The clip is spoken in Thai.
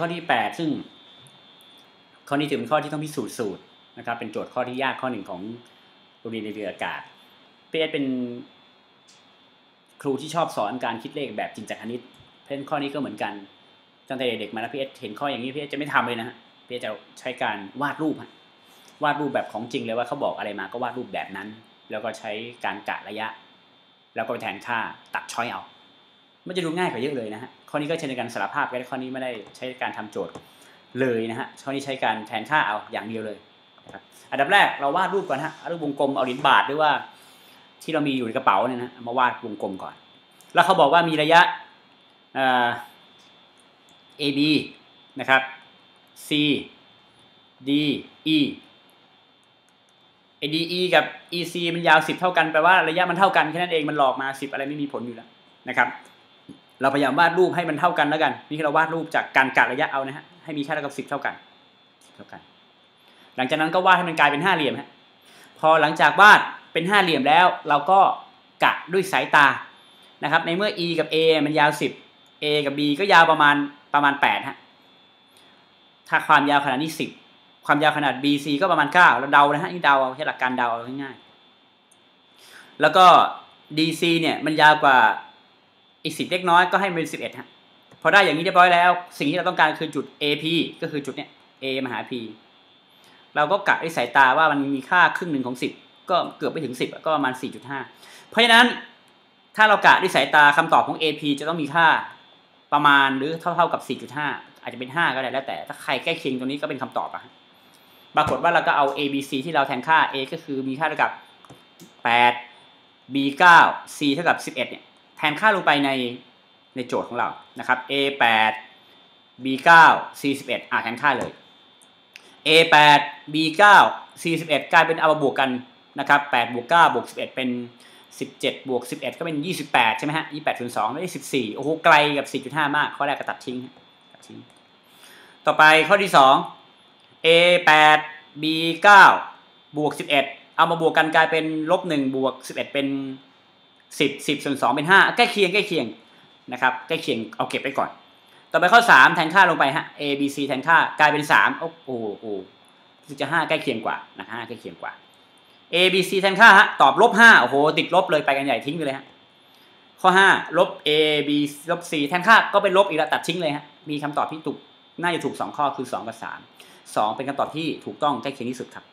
ข้อที่แปดซึ่ง ข้อนี้ถือเป็นข้อที่ต้องพิสูจน์สูตรนะครับ เป็นโจทย์ข้อที่ยากข้อหนึ่งของโรงเรียนในเรืออากาศพีเอสเป็นครูที่ชอบสอนการคิดเลขแบบจินจักคณิต เพราะข้อนี้ก็เหมือนกันตั้งแต่เด็กมาแล้วพีเอสเห็นข้ออย่างนี้พีเอสจะไม่ทำเลยนะฮะพีเอสจะใช้การวาดรูปวาดรูปแบบของจริงเลยว่าเขาบอกอะไรมาก็วาดรูปแบบนั้น แล้วก็ใช้การกะระยะ แล้วก็แทนค่าตัดช้อยเอา มันจะดูง่ายกว่าเยอะเลยนะฮะข้อนี้ก็ใช้ในการสารภาพกันข้อนี้ไม่ได้ใช้การทำโจทย์เลยนะฮะข้อนี้ใช้การแทนค่าเอาอย่างเดียวเลยนะครับอันดับแรกเราวาดรูปก่อนฮะรูปวงกลมเอาเหรียญบาทหรือว่าที่เรามีอยู่ในกระเป๋าเนี่ยนะมาวาดวงกลมก่อน แล้วเขาบอกว่ามีระยะ AB นะครับ C D E ADE กับ EC มันยาว 10 เท่ากันแปลว่าระยะมันเท่ากันแค่นั้นเองมันหลอกมา 10 อะไรไม่มีผลอยู่แล้วนะครับ เราพยายามวาดรูปให้มันเท่ากันแล้วกัน นี่เราวาดรูปจากการกะระยะเอานะฮะให้มีค่าเท่ากับ10เท่ากันเท่ากัน หลังจากนั้นก็วาดให้มันกลายเป็นห้าเหลี่ยมฮะพอหลังจากวาดเป็นห้าเหลี่ยมแล้ว เราก็กะด้วยสายตานะครับ ในเมื่อ E กับ A มันยาว 10 A กับ B ก็ยาวประมาณประมาณ8ฮะถ้าความยาวขนาดนี้ 10 ความยาวขนาด BC ก็ประมาณ9เราเดานะฮะนี่เดาเอาใช้หลักการเดาเอาง่ายๆแล้วก็ DC เนี่ยมันยาวกว่า อีกสิบเล็กน้อยก็ให้มันเป็นสิบเอ็ดฮะพอได้อย่างนี้เรียบร้อยแล้ว สิ่งที่เราต้องการคือจุด AP ก็คือจุดเนี้ย A มหา P เราก็กะด้วยสายตาว่ามันมีค่าครึ่งหนึ่งของสิบก็เกือบไปถึงสิบก็ประมาณสี่จุดห้าเพราะฉะนั้นถ้าเรากะด้วยสายตาคำตอบของ AP จะต้องมีค่าประมาณหรือเท่าเท่ากับ 4.5 อาจจะเป็น 5 ก็ได้แล้วแต่ ถ้าใครใกล้เคียงตรงนี้ก็เป็นคำตอบอะปรากฏว่าเราก็เอา A B C ที่เราแทนค่า A ก็คือมีค่าเท่ากับ 8 B 9 C เท่ากับ 11 เนี่ย แทนค่าลงไปในในโจทย์ของเรานะครับ A 8 B 9 C 11 อ่าแทนค่าเลย A 8 B 9 C 11 กลายเป็นเอามาบวกกันนะครับ8บวก9บวก11 เป็น 17บวก11 ก็เป็น 28 ใช่ไหมฮะ28คูณ2ได้ 14 โอ้โห ไกลกับ 4.5 มาก ข้อแรกก็ตัดทิ้งตัดทิ้ง ต่อไปข้อที่ 2 A 8 B 9 บวก11 เอามาบวกกันกลายเป็นลบ1บวก11 เป็น 10 10ส่วน2เป็น5ใกล้เคียงใกล้เคียงนะครับใกล้เคียงเอาเก็บไปก่อน ต่อไปข้อ3แทนค่าลงไปฮะ A B C แทนค่ากลายเป็น3โอ้โหโอ้จะ5ใกล้เคียงกว่านะ5ใกล้เคียงกว่า A B C แทนค่าฮะตอบลบ5โอ้โหติดลบเลยไปกันใหญ่ทิ้งไปเลยฮะข้อ5ลบ A B ลบ C แทนค่าก็เป็นลบอีกแล้วตัดทิ้งเลยฮะมีคำตอบที่ถูกน่าจะถูก2ข้อคือ2กับ3 2เป็นคำตอบที่ถูกต้องใกล้เคียงที่สุดครับ